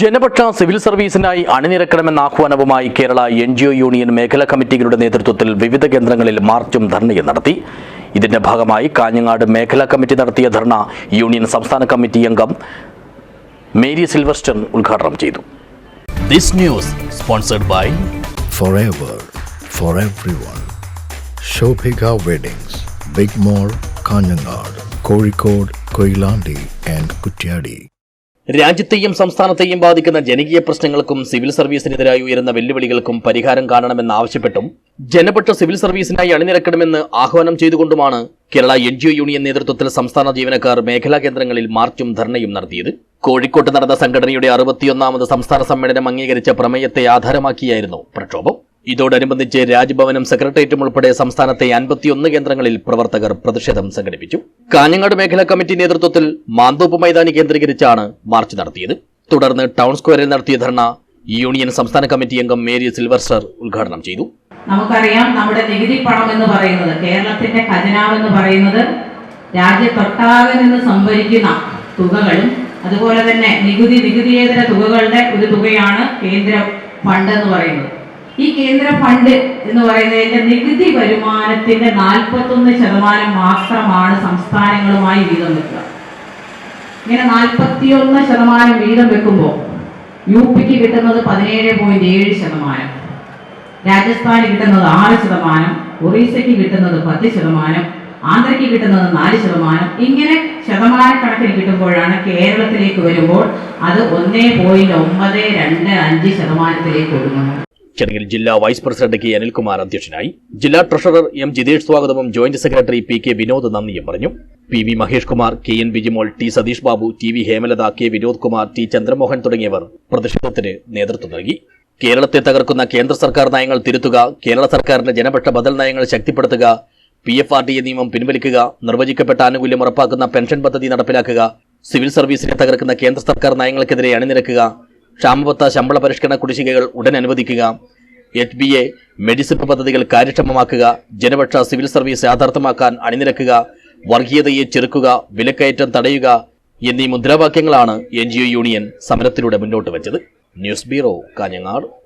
ജനപക്ഷ civil സർവീസിനായി അണിനിരക്കണമെന്ന ആഹ്വാനവുമായി Kerala N G O union മേഖലാ കമ്മിറ്റികളുടെ നേതൃത്വത്തിൽ വിവിധ കേന്ദ്രങ്ങളിൽ മാർച്ചും ധർണയും നടത്തി ഇതിന്റെ ഭാഗമായി കാഞ്ഞങ്ങാട് മേഖലാ കമ്മിറ്റി നടത്തിയ ധർണ യൂണിയൻ സംസ്ഥാന കമ്മിറ്റി അംഗം മേരി സിൽവർസ്റ്റൺ ഉദ്ഘാടനം ചെയ്തു this news sponsored by forever for everyone. Shobhika Weddings, Big Mall, Kanyanad, Kozhikode, Koilandi and Kutyadi. രാജ്യത്തെയും സംസ്ഥാനത്തെയും ബാധിക്കുന്ന ജനകീയ പ്രശ്നങ്ങൾക്കും സിവിൽ സർവീസിനെതിരായി ഉയരുന്ന വെല്ലുവിളികൾക്കും പരിഹാരം കാണണമെന്നാവശ്യപ്പെട്ടും ജനപക്ഷ സിവിൽ സർവീസിനായി അണിനിരക്കണമെന്ന് ആഹ്വാനം ചെയ്തുകൊണ്ടുമാണ് കേരള എൻ ജി യൂണിയൻ നേതൃത്വത്തിൽ സംസ്ഥാന ജീവനക്കാർ മേഖലാ കേന്ദ്രങ്ങളിൽ മാർച്ചും ധർണയും നടത്തിയത്. കോഴിക്കോട്ട് നടന്ന സംഘടനയുടെ അറുപത്തിയൊന്നാമത് സംസ്ഥാന സമ്മേളനം അംഗീകരിച്ച പ്രമേയത്തെ ആധാരമാക്കിയായിരുന്നു പ്രക്ഷോഭം. ഇതോടനുബന്ധിച്ച് രാജ്ഭവനും സെക്രട്ടേറിയറ്റും ഉൾപ്പെടെ സംസ്ഥാനത്തെ അൻപത്തിയൊന്ന് കേന്ദ്രങ്ങളിൽ പ്രവർത്തകർ പ്രതിഷേധം സംഘടിപ്പിച്ചു. കാഞ്ഞങ്ങാട് മേഖലാ കമ്മിറ്റി നേതൃത്വത്തിൽ മാന്തോപ്പ് മൈതാനി കേന്ദ്രീകരിച്ചാണ് മാർച്ച് നടത്തിയത്. തുടർന്ന് ടൗൺ സ്ക്വയറിൽ നടത്തിയ ധർണ യൂണിയൻ സംസ്ഥാന കമ്മിറ്റി അംഗം മേരി സിൽവർസ്റ്റർ ഉദ്ഘാടനം ചെയ്തു. നമുക്കറിയാം നമ്മുടെ നികുതി പണം എന്ന് പറയുന്നത് കേരളത്തിന്റെ ഖജനാവ് എന്ന് പറയുന്നത് രാജ്യത്തൊട്ടാകെ നിന്ന് സംഭരിക്കുന്ന തുകകളും അതുപോലെ തന്നെ നികുതി നികുതിയേതര തുകകളുടെ ഒരു തുകയാണ് കേന്ദ്ര ഫണ്ട് എന്ന് പറയുന്നത്. ഈ കേന്ദ്ര ഫണ്ട് എന്ന് പറയുന്നതിന്റെ നികുതി വരുമാനത്തിന്റെ നാൽപ്പത്തൊന്ന് ശതമാനം മാത്രമാണ് സംസ്ഥാനങ്ങളുമായി വീതം വെക്കുക. ഇങ്ങനെ നാൽപ്പത്തിയൊന്ന് ശതമാനം വീതം വെക്കുമ്പോൾ യു പിക്ക് കിട്ടുന്നത് പതിനേഴ് പോയിന്റ് ഏഴ് ശതമാനം. രാജസ്ഥാന് കിട്ടുന്നത് ആറ് ശതമാനം. ഒറീസയ്ക്ക് കിട്ടുന്നത് പത്ത് ശതമാനം. ആന്ധ്രയ്ക്ക് കിട്ടുന്നത് നാല് ശതമാനം. ഇങ്ങനെ ശതമാന ശതമാനക്കണക്കിന് കിട്ടുമ്പോഴാണ് കേരളത്തിലേക്ക് വരുമ്പോൾ അത് ഒന്നേ പോയിന്റ് ഒമ്പത് രണ്ട് അഞ്ച് ശതമാനത്തിലേക്ക് ഒതുങ്ങുന്നത്. ചടങ്ങിൽ ജില്ലാ വൈസ് പ്രസിഡന്റ് കെ അനിൽകുമാർ അധ്യക്ഷനായി ജില്ലാ ട്രഷറർ എം ജിതേഷ് സ്വാഗതവും joint secretary P K Vinod നന്ദിയും പറഞ്ഞു. P V Mahesh Kumar K N Bijimol T Satheesh Babu T V Hemalatha K Vinod Kumar T Chandramohan തുടങ്ങിയവർ പ്രതിഷേധത്തിന് നേതൃത്വം നൽകി. കേരളത്തെ തകർക്കുന്ന കേന്ദ്ര സർക്കാർ നയങ്ങൾ തിരുത്തുക കേരള സർക്കാരിന്റെ ജനപക്ഷ ബദൽ നയങ്ങൾ ശക്തിപ്പെടുത്തുക P F R D A നിയമം പിൻവലിക്കുക നിർവചിക്കപ്പെട്ട ആനുകൂല്യം ഉറപ്പാക്കുന്ന പെൻഷൻ പദ്ധതി നടപ്പിലാക്കുക സിവിൽ സർവീസിനെ തകർക്കുന്ന കേന്ദ്ര സർക്കാർ നയങ്ങൾക്കെതിരെ അണിനിരക്കുക ക്ഷാമബത്ത ശമ്പള പരിഷ്കരണ കുടിശ്ശികകൾ ഉടൻ അനുവദിക്കുക. എച്ച് ബി എ മെഡിസിപ്പ് പദ്ധതികൾ കാര്യക്ഷമമാക്കുക. ജനപക്ഷ സിവിൽ സർവീസ് യാഥാർത്ഥ്യമാക്കാൻ അണിനിരക്കുക. വർഗീയതയെ ചെറുക്കുക വിലക്കയറ്റം തടയുക എന്നീ മുദ്രാവാക്യങ്ങളാണ് എൻ യൂണിയൻ സമരത്തിലൂടെ മുന്നോട്ട് വെച്ചത്. News bureau Kanhangad.